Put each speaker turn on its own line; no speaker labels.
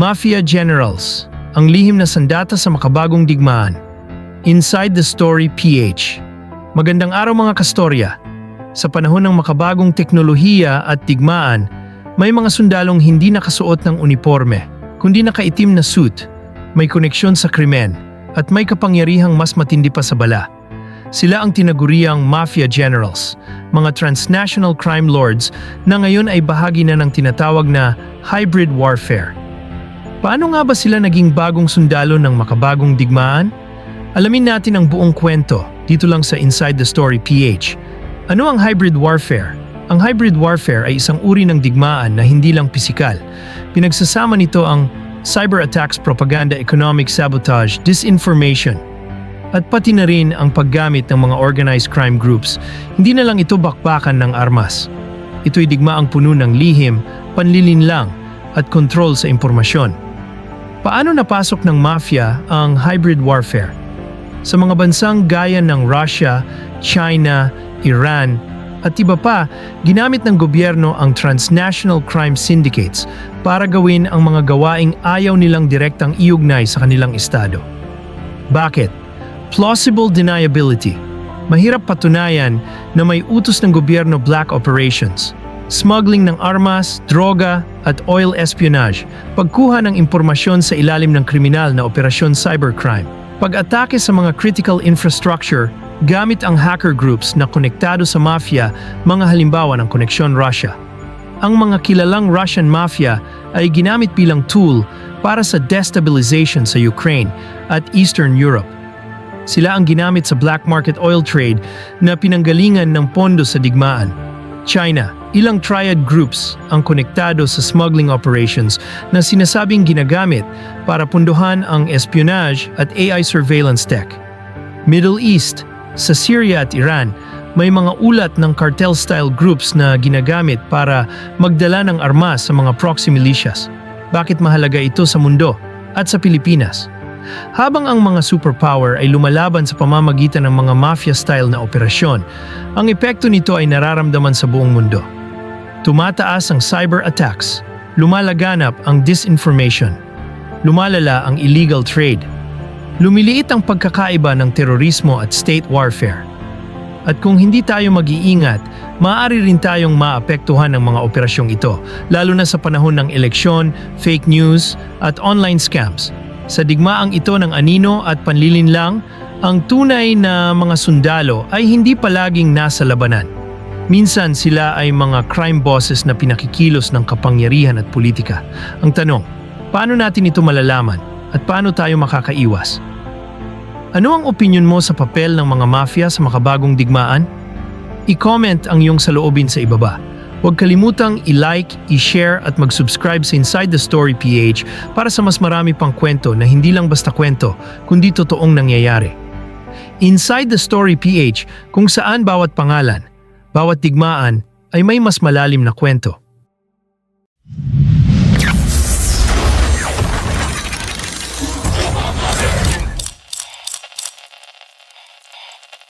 Mafia Generals, ang lihim na sandata sa makabagong digmaan. Inside the Story PH. Magandang araw mga kastorya. Sa panahon ng makabagong teknolohiya at digmaan, may mga sundalong hindi nakasuot ng uniforme, kundi nakaitim na suit, may koneksyon sa krimen, at may kapangyarihang mas matindi pa sa bala. Sila ang tinaguriang Mafia Generals, mga transnational crime lords na ngayon ay bahagi na ng tinatawag na hybrid warfare. Paano nga ba sila naging bagong sundalo ng makabagong digmaan? Alamin natin ang buong kwento dito lang sa Inside the Story PH. Ano ang hybrid warfare? Ang hybrid warfare ay isang uri ng digmaan na hindi lang pisikal. Pinagsasama nito ang cyber attacks, propaganda, economic sabotage, disinformation, at pati na rin ang paggamit ng mga organized crime groups. Hindi na lang ito bakbakan ng armas. Ito'y digmaang puno ng lihim, panlilinlang, at kontrol sa impormasyon. Paano napasok ng mafia ang hybrid warfare? Sa mga bansang gaya ng Russia, China, Iran, at iba pa, ginamit ng gobyerno ang transnational crime syndicates para gawin ang mga gawaing ayaw nilang direktang iugnay sa kanilang estado. Bakit? Plausible deniability. Mahirap patunayan na may utos ng gobyerno black operations. Smuggling ng armas, droga, at oil espionage. Pagkuha ng impormasyon sa ilalim ng kriminal na operasyon cybercrime. Pag-atake sa mga critical infrastructure gamit ang hacker groups na konektado sa mafia, mga halimbawa ng koneksyon Russia. Ang mga kilalang Russian mafia ay ginamit bilang tool para sa destabilization sa Ukraine at Eastern Europe. Sila ang ginamit sa black market oil trade na pinanggalingan ng pondo sa digmaan. China, ilang triad groups ang konektado sa smuggling operations na sinasabing ginagamit para punduhan ang espionage at AI surveillance tech. Middle East, sa Syria at Iran, may mga ulat ng cartel-style groups na ginagamit para magdala ng armas sa mga proxy militias. Bakit mahalaga ito sa mundo at sa Pilipinas? Habang ang mga superpower ay lumalaban sa pamamagitan ng mga mafia-style na operasyon, ang epekto nito ay nararamdaman sa buong mundo. Tumataas ang cyber attacks, lumalaganap ang disinformation, lumalala ang illegal trade, lumiliit ang pagkakaiba ng terorismo at state warfare. At kung hindi tayo mag-iingat, maaari rin tayong maapektuhan ng mga operasyong ito, lalo na sa panahon ng eleksyon, fake news, at online scams. Sa digmaang ito ng anino at panlilinlang, ang tunay na mga sundalo ay hindi palaging nasa labanan. Minsan sila ay mga crime bosses na pinakikilos ng kapangyarihan at politika. Ang tanong, paano natin ito malalaman at paano tayo makakaiwas? Ano ang opinion mo sa papel ng mga mafia sa makabagong digmaan? I-comment ang iyong saloobin sa ibaba. Huwag kalimutang i-like, i-share at mag-subscribe sa Inside the Story PH para sa mas marami pang kwento na hindi lang basta kwento, kundi totoong nangyayari. Inside the Story PH kung saan bawat pangalan, bawat digmaan ay may mas malalim na kwento.